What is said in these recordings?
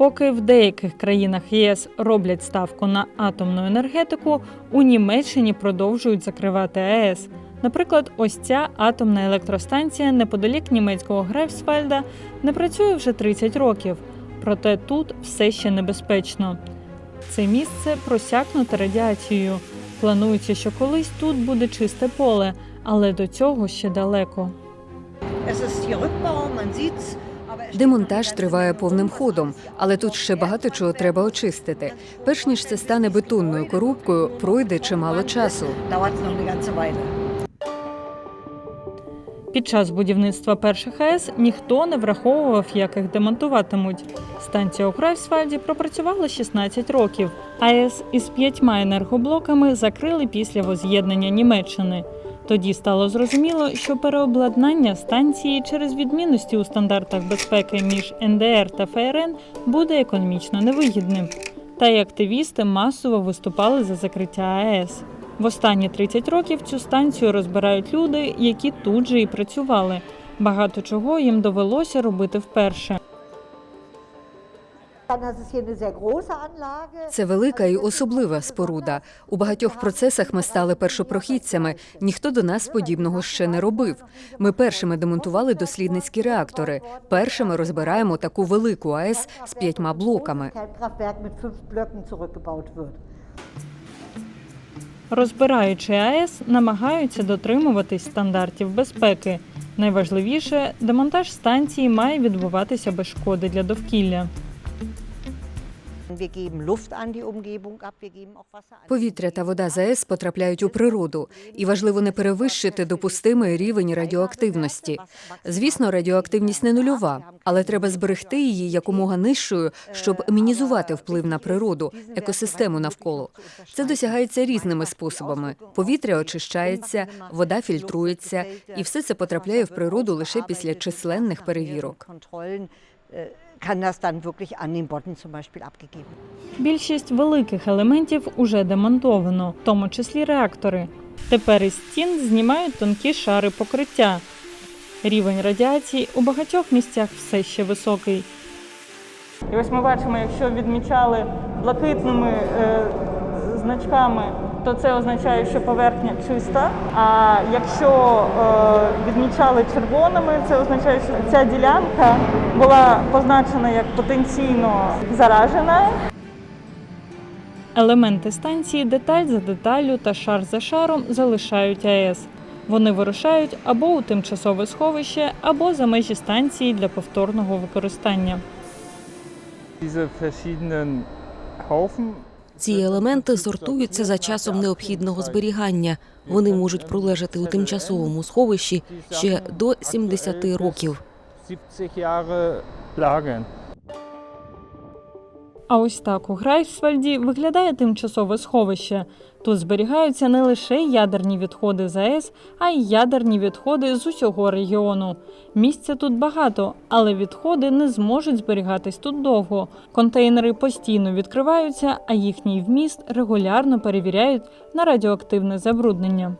Поки в деяких країнах ЄС роблять ставку на атомну енергетику, у Німеччині продовжують закривати АЕС. Наприклад, ось ця атомна електростанція неподалік німецького Грейфсвальда не працює вже 30 років. Проте тут все ще небезпечно. Це місце просякнуте радіацією. Планується, що колись тут буде чисте поле, але до цього ще далеко. Демонтаж триває повним ходом, але тут ще багато чого треба очистити. Перш ніж це стане бетонною коробкою, пройде чимало часу. Під час будівництва перших АЕС ніхто не враховував, як їх демонтуватимуть. Станція у Грайфсвальді пропрацювала 16 років. АЕС із п'ятьма енергоблоками закрили після воз'єднання Німеччини. Тоді стало зрозуміло, що переобладнання станції через відмінності у стандартах безпеки між НДР та ФРН буде економічно невигідним. Та й активісти масово виступали за закриття АЕС. В останні 30 років цю станцію розбирають люди, які тут же і працювали. Багато чого їм довелося робити вперше. Це велика і особлива споруда. У багатьох процесах ми стали першопрохідцями. Ніхто до нас подібного ще не робив. Ми першими демонтували дослідницькі реактори. Першими розбираємо таку велику АЕС з п'ятьма блоками. Розбираючи АЕС, намагаються дотримуватись стандартів безпеки. Найважливіше, демонтаж станції має відбуватися без шкоди для довкілля. Повітря та вода з АЕС потрапляють у природу, і важливо не перевищити допустимий рівень радіоактивності. Звісно, радіоактивність не нульова, але треба зберегти її якомога нижчою, щоб мінізувати вплив на природу, екосистему навколо. Це досягається різними способами. Повітря очищається, вода фільтрується, і все це потрапляє в природу лише після численних перевірок. Äh, kann das dann wirklich an den Bodden zum Beispiel abgegeben. Більшість великих елементів уже демонтовано, в тому числі реактори. Тепер із стін знімають тонкі шари покриття. Рівень радіації у багатьох місцях все ще високий. І ось ми бачимо, якщо відмічали блакитними е, значками, то це означає, що поверхня чиста. А якщо е, відмічали червоними, це означає, що ця ділянка була позначена як потенційно заражена. Елементи станції деталь за деталлю та шар за шаром залишають АЕС. Вони вирушають або у тимчасове сховище, або за межі станції для повторного використання. Diese verschiedenen Haufen Ці елементи сортуються за часом необхідного зберігання. Вони можуть пролежати у тимчасовому сховищі ще до 70 років. 70 Jahre lagern. А ось так у Грайфсвальді виглядає тимчасове сховище. Тут зберігаються не лише ядерні відходи з АЕС, а й ядерні відходи з усього регіону. Місця тут багато, але відходи не зможуть зберігатись тут довго. Контейнери постійно відкриваються, а їхній вміст регулярно перевіряють на радіоактивне забруднення.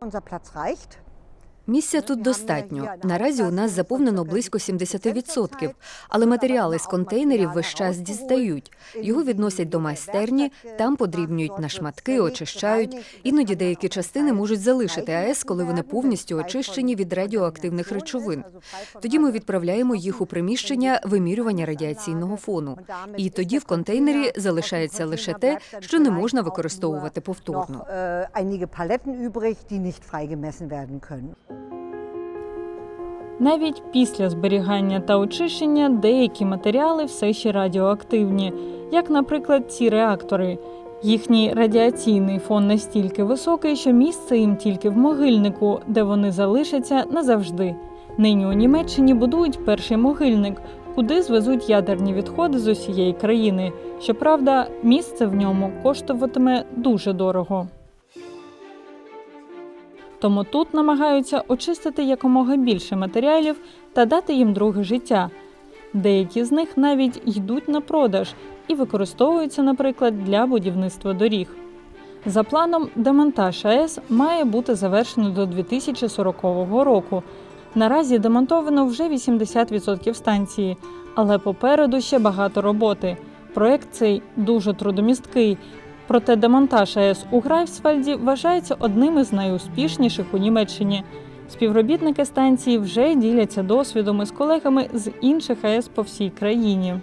Unser Platz reicht. Місця тут достатньо. Наразі у нас заповнено близько 70%, але матеріали з контейнерів весь час дістають. Його відносять до майстерні, там подрібнюють на шматки, очищають. Іноді деякі частини можуть залишити АЕС, коли вони повністю очищені від радіоактивних речовин. Тоді ми відправляємо їх у приміщення вимірювання радіаційного фону. І тоді в контейнері залишається лише те, що не можна використовувати повторно. Äh, einige Paletten übrig, die nicht freigemessen werden können. Навіть після зберігання та очищення деякі матеріали все ще радіоактивні, як, наприклад, ці реактори. Їхній радіаційний фон настільки високий, що місце їм тільки в могильнику, де вони залишаться назавжди. Нині у Німеччині будують перший могильник, куди звезуть ядерні відходи з усієї країни. Щоправда, місце в ньому коштуватиме дуже дорого. Тому тут намагаються очистити якомога більше матеріалів та дати їм друге життя. Деякі з них навіть йдуть на продаж і використовуються, наприклад, для будівництва доріг. За планом, демонтаж АЕС має бути завершено до 2040 року. Наразі демонтовано вже 80% станції, але попереду ще багато роботи. Проект цей дуже трудомісткий. Проте демонтаж АЕС у Грайфсвальді вважається одним із найуспішніших у Німеччині. Співробітники станції вже діляться досвідом із колегами з інших АЕС по всій країні.